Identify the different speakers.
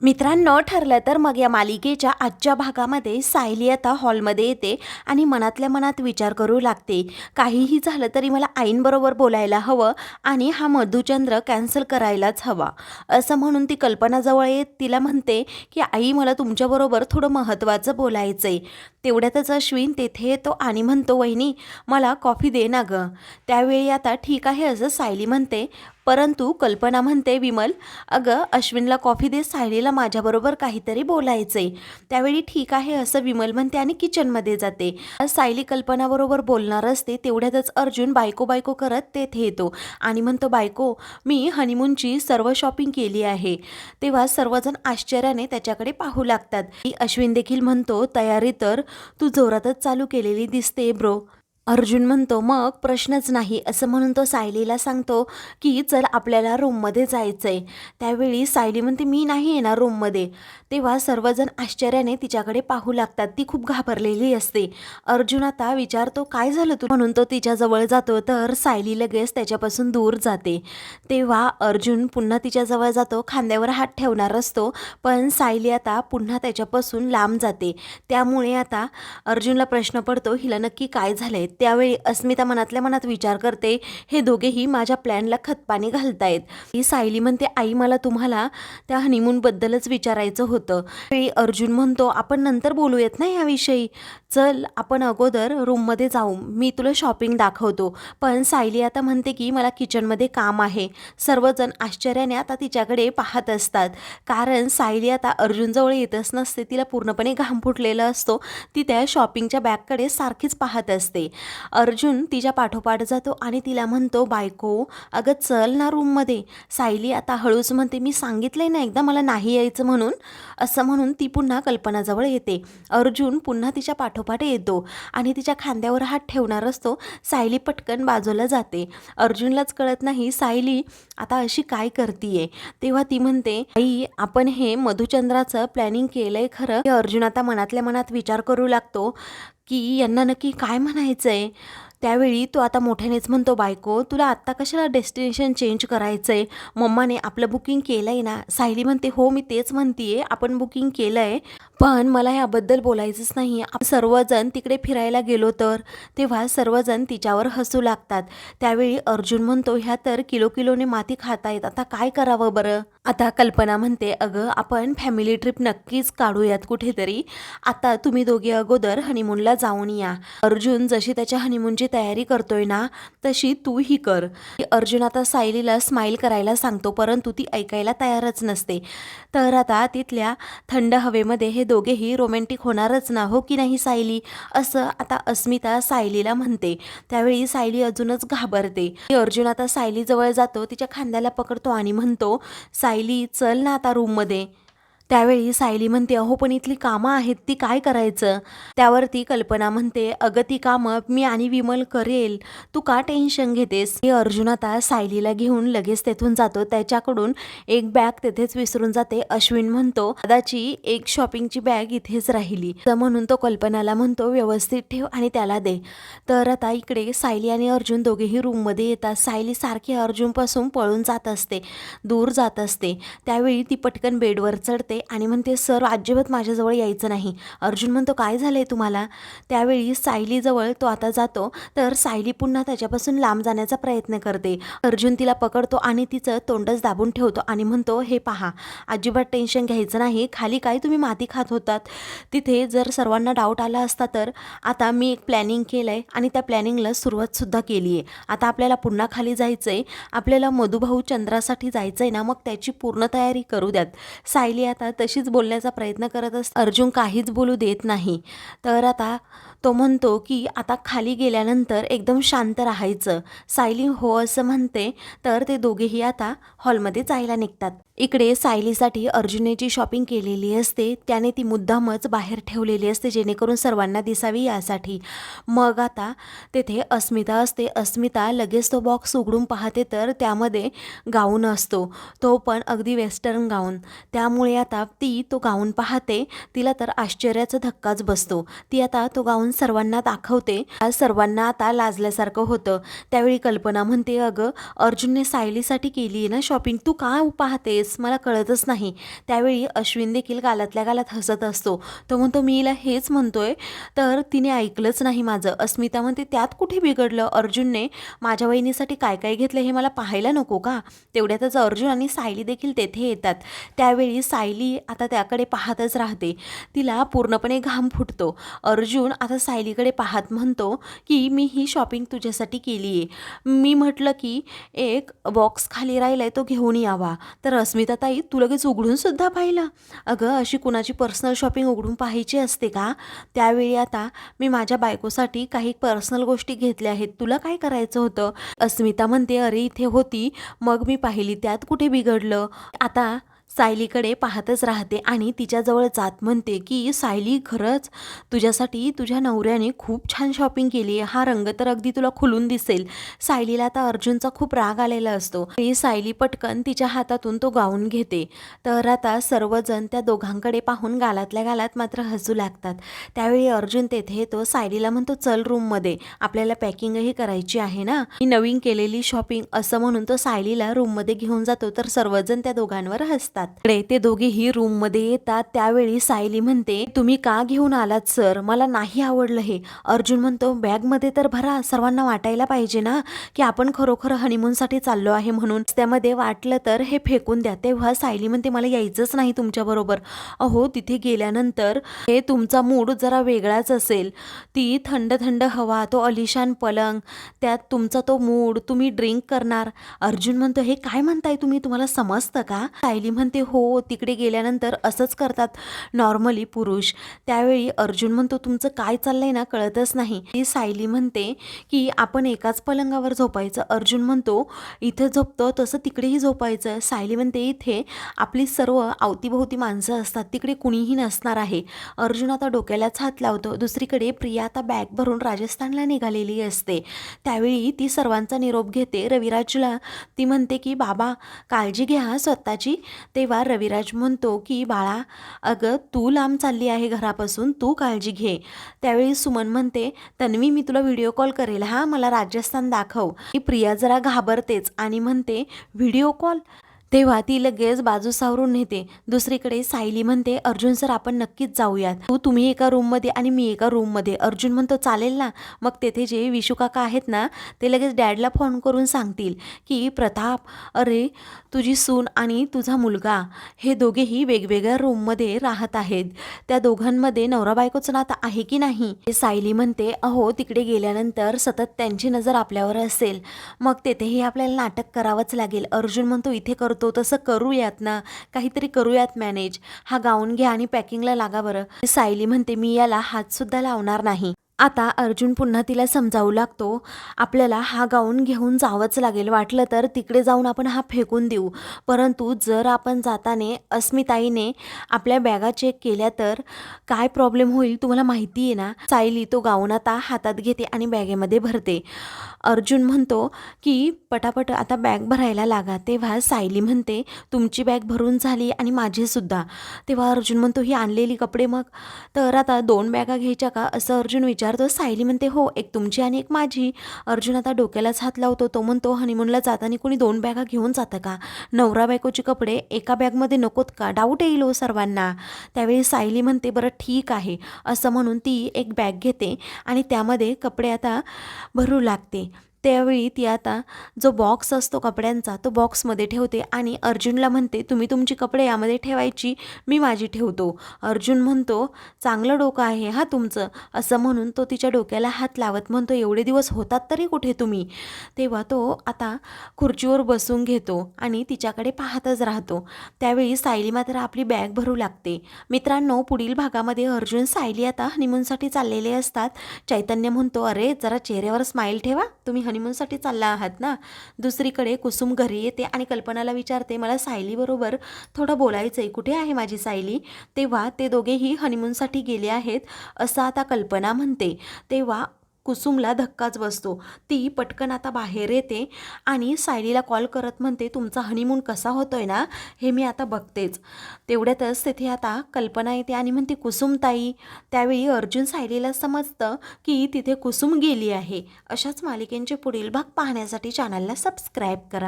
Speaker 1: मित्रांनो ठरलं तर मग या मालिकेच्या आजच्या भागामध्ये सायली आता हॉलमध्ये येते आणि मनातल्या मनात विचार करू लागते. काहीही झालं तरी मला आईंबरोबर बोलायला हवं आणि हा मधुचंद्र कॅन्सल करायलाच हवा. असं म्हणून ती कल्पनाजवळ येत तिला म्हणते की आई मला तुमच्याबरोबर थोडं महत्त्वाचं बोलायचं आहे तेवढ्यातच अश्विन तेथे येतो आणि म्हणतो वहिनी मला कॉफी दे ना गं. त्यावेळी आता ठीक आहे असं सायली म्हणते. परंतु कल्पना म्हणते विमल अगं अश्विनला कॉफी दे सायलीला माझ्याबरोबर काहीतरी बोलायचंय. त्यावेळी ठीक आहे असं विमल म्हणते आणि किचनमध्ये जाते. सायली कल्पनाबरोबर बोलणार असते तेवढ्यातच अर्जुन बायको बायको करत तेथे येतो आणि म्हणतो बायको मी हनीमूनची सर्व शॉपिंग केली आहे. तेव्हा सर्वजण आश्चर्याने त्याच्याकडे पाहू लागतात. अश्विन देखील म्हणतो तयारी तर तू जोरातच चालू केलेली दिसते ब्रो अर्जुन म्हणतो मग प्रश्नच नाही. असं म्हणून तो सायलीला सांगतो की चल आपल्याला रूममध्ये जायचं आहे त्यावेळी सायली म्हणते मी नाही येणार रूममध्ये तेव्हा सर्वजण आश्चर्याने तिच्याकडे पाहू लागतात. ती खूप घाबरलेली असते. अर्जुन आता विचारतो काय झालं तू म्हणून तो तिच्याजवळ जातो तर सायली लगेच त्याच्यापासून दूर जाते. तेव्हा अर्जुन पुन्हा तिच्याजवळ जातो खांद्यावर हात ठेवणार असतो पण सायली आता पुन्हा त्याच्यापासून लांब जाते. त्यामुळे आता अर्जुनला प्रश्न पडतो हिला नक्की काय झालंय? त्यावेळी अस्मिता मनातल्या मनात विचार करते हे दोघेही माझ्या प्लॅनला खतपाणी घालतायत. ही सायली म्हणते आई मला तुम्हाला त्या हनीमूनबद्दलच विचारायचं होतं. वेळी अर्जुन म्हणतो आपण नंतर बोलूयात ना याविषयी. चल आपण अगोदर रूममध्ये जाऊ. मी तुला शॉपिंग दाखवतो. पण सायली आता म्हणते की मला किचनमध्ये काम आहे. सर्वजण आश्चर्याने आता तिच्याकडे पाहत असतात. कारण सायली आता अर्जुनजवळ येतच नसते तिला पूर्णपणे घाम फुटलेला असतो ती त्या शॉपिंगच्या बॅगकडे सारखीच पाहत असते. अर्जुन तिच्या पाठोपाठ जातो आणि तिला म्हणतो बायको अगं चल ना रूममध्ये. सायली आता हळूच म्हणते मी सांगितलंय ना एकदा मला नाही यायचं म्हणून. असं म्हणून ती पुन्हा कल्पनाजवळ येते. अर्जुन पुन्हा तिच्या पाठोपाठ येतो आणि तिच्या खांद्यावर हात ठेवणार असतो. सायली पटकन बाजूला जाते. अर्जुनलाच कळत नाही सायली आता अशी काय करतीये? तेव्हा ती म्हणते आई आपण हे मधुचंद्राचं प्लॅनिंग केलंय खरं? हे अर्जुन आता मनातल्या मनात विचार करू लागतो. की यांना नक्की काय म्हणायचं आहे त्यावेळी तो आता मोठ्यानेच म्हणतो बायको तुला आत्ता कशाला डेस्टिनेशन चेंज करायचं आहे मम्माने आपलं बुकिंग केलं आहे ना. सायली म्हणते हो मी तेच म्हणतीये आपण बुकिंग केलं आहे पण मला याबद्दल बोलायचंच नाही आपण सर्वजण तिकडे फिरायला गेलो तर? तेव्हा सर्वजण तिच्यावर हसू लागतात. त्यावेळी अर्जुन म्हणतो ह्या तर किलो किलोने माती खातायत आता काय करावं बरं? आता कल्पना म्हणते अगं आपण फॅमिली ट्रिप नक्कीच काढूयात कुठेतरी. आता तुम्ही दोघे अगोदर हनीमूनला जाऊन या. अर्जुन जशी त्याच्या हनीमूनची तयारी करतोय ना तशी तू ही कर. अर्जुन आता सायलीला स्माईल करायला सांगतो परंतु ती ऐकायला तयारच नसते. तर आता तिथल्या थंड हवेमध्ये हे दोघेही रोमॅन्टिक होणारच ना हो की नाही सायली? असं आता अस्मिता सायलीला म्हणते. त्यावेळी सायली अजूनच घाबरते. अर्जुन आता सायलीजवळ जातो तिच्या खांद्याला पकडतो आणि म्हणतो साय सायली चल ना आता रूममध्ये त्यावेळी सायली म्हणते अहो पण इथली कामं आहेत ती काय करायचं? त्यावरती कल्पना म्हणते अगं ती कामं मी आणि विमल करेल. तू का टेन्शन घेतेस? हे अर्जुन आता सायलीला घेऊन लगेच तेथून जातो. त्याच्याकडून एक बॅग तेथेच विसरून जाते. अश्विन म्हणतो दादाची एक शॉपिंगची बॅग इथेच राहिली. तर म्हणून तो कल्पनाला म्हणतो व्यवस्थित ठेव आणि त्याला दे. तर आता इकडे सायली आणि अर्जुन दोघेही रूममध्ये येतात. सायली सारखी अर्जुनपासून पळून जात असते दूर जात असते. त्यावेळी ती पटकन बेडवर चढते. आणि म्हणते सर अजिबात माझ्याजवळ यायचं नाही. अर्जुन म्हणतो काय झालं आहे तुम्हाला? त्यावेळी सायलीजवळ तो आता जातो तर सायली पुन्हा त्याच्यापासून लांब जाण्याचा प्रयत्न करते. अर्जुन तिला पकडतो आणि तिचं तोंडच दाबून ठेवतो आणि म्हणतो हे पहा अजिबात टेन्शन घ्यायचं नाही. खाली काय तुम्ही माती खात होतात? तिथे जर सर्वांना डाऊट आला असता तर? आता मी एक प्लॅनिंग केलं आहे आणि त्या प्लॅनिंगला सुरुवातसुद्धा केली आहे. आता आपल्याला पुन्हा खाली जायचं आहे आपल्याला मधुभाऊ चंद्रासाठी जायचं आहे ना मग त्याची पूर्ण तयारी करू द्यात. सायली आता तशीच बोलण्याचा प्रयत्न करत अस अर्जुन काहीच बोलू देत नाही. तर आता तो म्हणतो की आता खाली गेल्यानंतर एकदम शांत राहायचं. सायली हो असं म्हणते तर ते दोघेही आता हॉलमध्ये जायला निघतात. इकडे सायलीसाठी अर्जुनेची शॉपिंग केलेली असते. त्याने ती मुद्दामच बाहेर ठेवलेली असते जेणेकरून सर्वांना दिसावी यासाठी. मग आता तेथे अस्मिता असते. अस्मिता लगेच तो बॉक्स उघडून पाहते तर त्यामध्ये गाऊन असतो. तो पण अगदी वेस्टर्न गाऊन. त्यामुळे आता आता ती तो गाऊन पाहते तिला तर आश्चर्याचा धक्काच बसतो. ती आता तो गाऊन सर्वांना दाखवते. सर्वांना आता लाजल्यासारखं होतं. त्यावेळी कल्पना म्हणते अगं अर्जुनने सायलीसाठी केली आहे ना शॉपिंग तू का पाहतेस? मला कळतच नाही. त्यावेळी अश्विन देखील गालातल्या गालात हसत असतो. तो म्हणतो मी हिला हेच म्हणतोय तर तिने ऐकलंच नाही माझं. अस्मिता म्हणते त्यात कुठे बिघडलं? अर्जुनने माझ्या वहिनीसाठी काय काय घेतलं हे मला पाहायला नको का? तेवढ्यातच अर्जुन आणि सायली देखील तेथे येतात. त्यावेळी सायली आता त्याकडे पाहतच राहते. तिला पूर्णपणे घाम फुटतो. अर्जुन आता सायलीकडे पाहत म्हणतो की मी ही शॉपिंग तुझ्यासाठी केली आहे मी म्हटलं की एक बॉक्स खाली राहिला आहे तो घेऊन यावा. तर अस्मिता ताई तू लगेच उघडूनसुद्धा पाहिलं. अगं अशी कुणाची पर्सनल शॉपिंग उघडून पाहायची असते का? त्यावेळी आता मी माझ्या बायकोसाठी काही पर्सनल गोष्टी घेतल्या आहेत. तुला काय करायचं होतं? अस्मिता म्हणते अरे इथे होती. मग मी पाहिली. त्यात कुठे बिघडलं? आता सायलीकडे पाहतच राहते आणि तिच्याजवळ जात म्हणते की सायली खरंच तुझ्यासाठी तुझ्या नवऱ्याने खूप छान शॉपिंग केली आहे. हा रंग तर अगदी तुला खुलून दिसेल. सायलीला आता अर्जुनचा खूप राग आलेला असतो. ती सायली पटकन तिच्या हातातून तो गाऊन घेते. तर आता सर्वजण त्या दोघांकडे पाहून गालातल्या गालात मात्र हसू लागतात. त्यावेळी अर्जुन तेथे येतो सायलीला म्हणतो चल रूममध्ये आपल्याला पॅकिंगही करायची आहे ना? ही नवीन केलेली शॉपिंग असं म्हणून तो सायलीला रूममध्ये घेऊन जातो. तर सर्वजण त्या दोघांवर हसतात. इकडे ते दोघेही रूममध्ये येतात. त्यावेळी सायली म्हणते तुम्ही का घेऊन आलात सर? मला नाही आवडलं हे. अर्जुन म्हणतो बॅगमध्ये तर भरा सर्वांना वाटायला पाहिजे ना की आपण खरोखर हनीमूनसाठी चाललो आहे म्हणून. त्यामध्ये वाटलं तर हे फेकून द्या. तेव्हा सायली म्हणते मला यायचंच नाही तुमच्याबरोबर अहो तिथे गेल्यानंतर हे तुमचा मूड जरा वेगळाच असेल. ती थंड थंड हवा तो अलिशान पलंग त्यात तुमचा तो मूड तुम्ही ड्रिंक करणार. अर्जुन म्हणतो हे काय म्हणताय तुम्ही? तुम्हाला समजतं का? सायली म्हणते हो तिकडे गेल्यानंतर असंच करतात नॉर्मली पुरुष. त्यावेळी अर्जुन म्हणतो तुमचं काय चाललंय ना कळतच नाही. ती सायली म्हणते की आपण एकाच पलंगावर झोपायचं. अर्जुन म्हणतो इथे झोपतो तसं तिकडेही झोपायचं. सायली म्हणते इथे आपली सर्व अवतीभोवती माणसं असतात तिकडे कुणीही नसणार आहे. अर्जुन आता डोक्यालाच हात लावतो. दुसरीकडे प्रिया आता बॅग भरून राजस्थानला निघालेली असते. त्यावेळी ती सर्वांचा निरोप घेते. रविराजला ती म्हणते की बाबा काळजी घ्या स्वतःची तेव्हा रविराज म्हणतो की बाळा अगं तू लांब चालली आहे घरापासून तू काळजी घे. त्यावेळी सुमन म्हणते तन्वी मी तुला व्हिडिओ कॉल करेल. हा मला राजस्थान दाखव. प्रिया जरा घाबरतेच आणि म्हणते व्हिडिओ कॉल? तेव्हा ती लगेच बाजू सावरून नेते. दुसरीकडे सायली म्हणते अर्जुन सर आपण नक्कीच जाऊयात. तू तुम्ही एका रूममध्ये आणि मी एका रूममध्ये अर्जुन म्हणतो चालेल ना. मग तेथे जे विशू काका आहेत ना ते लगेच डॅडला फोन करून सांगतील की प्रताप अरे तुझी सून आणि तुझा मुलगा हे दोघेही वेगवेगळ्या रूममध्ये राहत आहेत. त्या दोघांमध्ये नवरा बायकोचं नातं आहे की नाही? सायली म्हणते अहो तिकडे गेल्यानंतर सतत त्यांची नजर आपल्यावर असेल. मग तेथेही आपल्याला नाटक करावंच लागेल. अर्जुन म्हणतो इथे करतो तसं करूयात ना. काहीतरी करूयात मॅनेज हा गाऊन घ्या आणि पॅकिंगला लागा बरं. सायली म्हणते मी याला हातसुद्धा लावणार नाही. आता अर्जुन पुन्हा तिला समजावू लागतो. आपल्याला हा गाऊन घेऊन जावंच लागेल. वाटलं तर तिकडे जाऊन आपण हा फेकून देऊ. परंतु जर आपण जाताने अस्मिताईने आपल्या बॅगा चेक केल्या तर काय प्रॉब्लेम होईल तुम्हाला माहिती आहे ना? सायली तो गाऊन आता हातात घेते आणि बॅगेमध्ये भरते. अर्जुन म्हणतो की पटापट आता बॅग भरायला लागा. तेव्हा सायली म्हणते तुमची बॅग भरून झाली आणि माझीसुद्धा तेव्हा अर्जुन म्हणतो ही आणलेली कपडे मग? तर आता दोन बॅगा घ्यायच्या का? असं अर्जुन विचार विचारतो सायली म्हणते हो एक तुमची आणि एक माझी. अर्जुन आता डोक्यालाच हात लावतो. तो म्हणतो हनीमूनला जाताना कोणी दोन बॅगा घेऊन जातं का? नवरा बायकोचे कपडे एका बॅगमध्ये नकोत का? डाऊट येईल हो सर्वांना. त्यावेळी सायली म्हणते बरं ठीक आहे. असं म्हणून ती एक बॅग घेते आणि त्यामध्ये कपडे आता भरू लागते. त्यावेळी ती आता जो बॉक्स असतो कपड्यांचा तो बॉक्समध्ये ठेवते आणि अर्जुनला म्हणते तुम्ही तुमची कपडे यामध्ये ठेवायची मी माझी ठेवतो. अर्जुन म्हणतो चांगलं डोकं आहे हा तुमचं. असं म्हणून तो तिच्या डोक्याला हात लावत म्हणतो एवढे दिवस होतात तरी कुठे तुम्ही? तेव्हा तो आता खुर्चीवर बसून घेतो आणि तिच्याकडे पाहतच राहतो. त्यावेळी सायली मात्र आपली बॅग भरू लागते. मित्रांनो पुढील भागामध्ये अर्जुन सायली आता हनीमूनसाठी चाललेले असतात. चैतन्य म्हणतो अरे जरा चेहऱ्यावर स्माईल ठेवा. तुम्ही हनी हनीमूनसाठी चालला आहात ना? दुसरीकडे कुसुम घरी येते आणि कल्पनाला विचारते मला सायलीबरोबर थोडं बोलायचं आहे कुठे आहे माझी सायली? तेव्हा ते दोघेही हनीमूनसाठी गेले आहेत असं आता कल्पना म्हणते. तेव्हा कुसुमला धक्काच बसतो. ती पटकन आता बाहेर येते आणि सायलीला कॉल करत म्हणते तुमचा हनीमून कसा होतोय ना? हे मी आता बघतेच. तेवढ्यातच तिथे आता कल्पना येते आणि म्हणते कुसुमताई त्यावेळी अर्जुन सायलीला समजतं की तिथे कुसुम गेली आहे. अशाच मालिकेंचे पुढील भाग पाहण्यासाठी चॅनलला सबस्क्राईब करा.